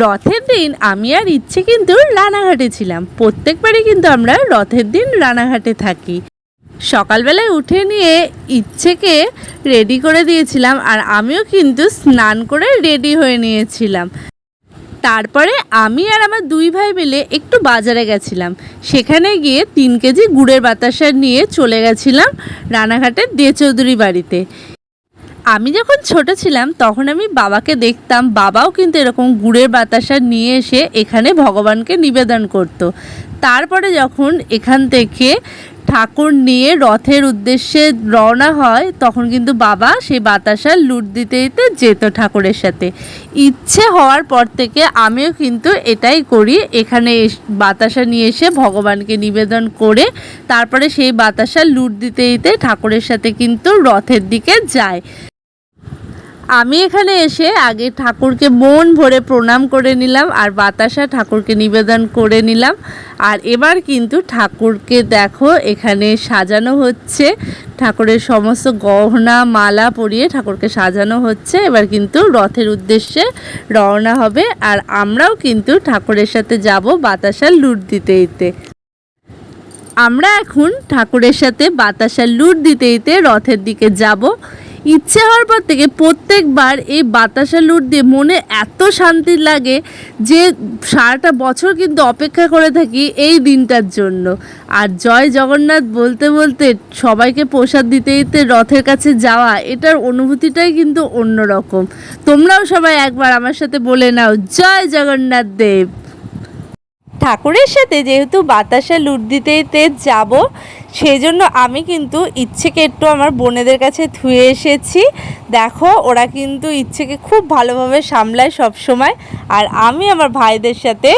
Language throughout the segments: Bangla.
রথের দিন আমি আর ইচ্ছে কিন্তু রানাঘাটে ছিলাম। প্রত্যেকবারই কিন্তু আমরা রথের দিন রানাঘাটে থাকি। সকালবেলায় উঠে নিয়ে ইচ্ছেকে রেডি করে দিয়েছিলাম আর আমিও কিন্তু স্নান করে রেডি হয়ে নিয়েছিলাম। তারপরে আমি আর আমার দুই ভাই মিলে একটু বাজারে গেছিলাম। সেখানে গিয়ে তিন কেজি গুড়ের বাতাসা নিয়ে চলে গেছিলাম রানাঘাটের দে চৌধুরী বাড়িতে। আমি যখন ছোট ছিলাম, তখন আমি বাবাকে দেখতাম। বাবাও কিন্তু এরকম গুড়ের বাতাসা নিয়ে এসে এখানে ভগবানকে নিবেদন করত। তারপরে যখন এখান থেকে ঠাকুর নিয়ে রথের উদ্দেশ্যে রওনা হয়, তখন কিন্তু বাবা সেই বাতাসা লুট দিতে দিতে যেত ঠাকুরের সাথে। ইচ্ছে হওয়ার পর থেকে আমিও কিন্তু এটাই করি। এখানে বাতাসা নিয়ে এসে ভগবানকে নিবেদন করে তারপরে সেই বাতাসা লুট দিতে দিতে ঠাকুরের সাথে কিন্তু রথের দিকে যায়। আমি এখানে এসে আগে ঠাকুরকে মন ভরে প্রণাম করে নিলাম আর বাতাসা ঠাকুরকে নিবেদন করে নিলাম। আর এবার কিন্তু ঠাকুরকে দেখো, এখানে সাজানো হচ্ছে। ঠাকুরের সমস্ত গহনা, মালা পরিয়ে ঠাকুরকে সাজানো হচ্ছে। এবার কিন্তু রথের উদ্দেশ্যে রওনা হবে। আর আমরাও কিন্তু ঠাকুরের সাথে যাব বাতাসা লুট দিতে দিতে। আমরা এখন ঠাকুরের সাথে বাতাসা লুট দিতে দিতে রথের দিকে যাব। ইচ্ছে হওয়ার পর থেকে প্রত্যেকবার এই বাতাসা লুট দিয়ে মনে এত শান্তি লাগে যে সারাটা বছর কিন্তু অপেক্ষা করে থাকি এই দিনটার জন্য। আর জয় জগন্নাথ বলতে বলতে সবাইকে প্রসাদ দিতে দিতে রথের কাছে যাওয়া, এটার অনুভূতিটাই কিন্তু অন্যরকম। তোমরাও সবাই একবার আমার সাথে বলে নাও, জয় জগন্নাথ দেব। ঠাকুরের সাথে যেহেতু বাতাসা লুট দিতে দিতে যাব সেই জন্য আমি কিন্তু ইচ্ছেকে একটু আমার বোনেদের কাছে ধুয়ে এসেছি। দেখো, ওরা কিন্তু ইচ্ছেকে খুব ভালোভাবে সামলায় সব সময় আর আমি আমার ভাইদের সাথে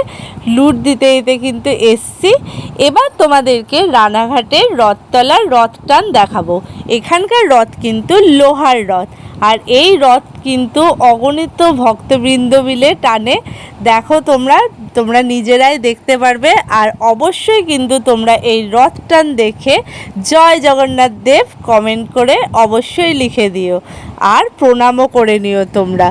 লুট দিতে দিতে কিন্তু এসছি। এবার তোমাদেরকে রানাঘাটের রথতলার রথ টান দেখাবো। এখানকার রথ কিন্তু লোহার রথ। আর এই রথ কিন্তু অগণিত ভক্তবৃন্দ মিলে টানে। দেখো তোমরা তোমরা নিজেরাই দেখতে পারবে। আর অবশ্যই কিন্তু তোমরা এই রথ টান দেখে জয় জগন্নাথ দেব কমেন্ট করে অবশ্যই লিখে দিও। আর প্রণামও করে নিও তোমরা।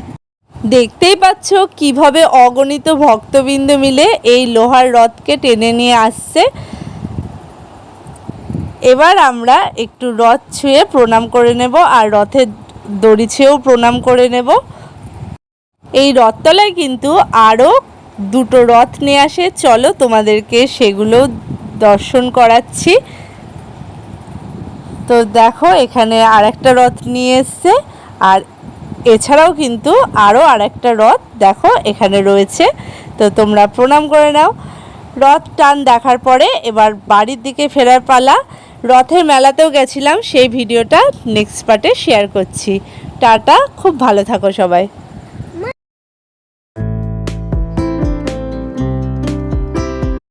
দেখতেই পাচ্ছ কীভাবে অগণিত ভক্তবৃন্দ মিলে এই লোহার রথকে টেনে নিয়ে আসছে। এবার আমরা একটু রথ ছুঁয়ে প্রণাম করে নেব আর রথের দড়ি ছুঁয়েও প্রণাম করে নেব। এই রথতলায় কিন্তু আরও দুটো রথ নিয়ে আসে। চলো তোমাদেরকে সেগুলো দর্শন করাচ্ছি। তো দেখো, এখানে আরেকটা রথ নিয়ে এসছে। আর এছাড়াও কিন্তু আরও আরেকটা রথ দেখো, এখানে রয়েছে। তো তোমরা প্রণাম করে নাও। রথ টান দেখার পরে এবার বাড়ির দিকে ফেরার পালা। রথের মেলাতেও গেছিলাম, সেই ভিডিওটা নেক্সট পার্টে শেয়ার করছি। টাটা, খুব ভালো থাকো সবাই।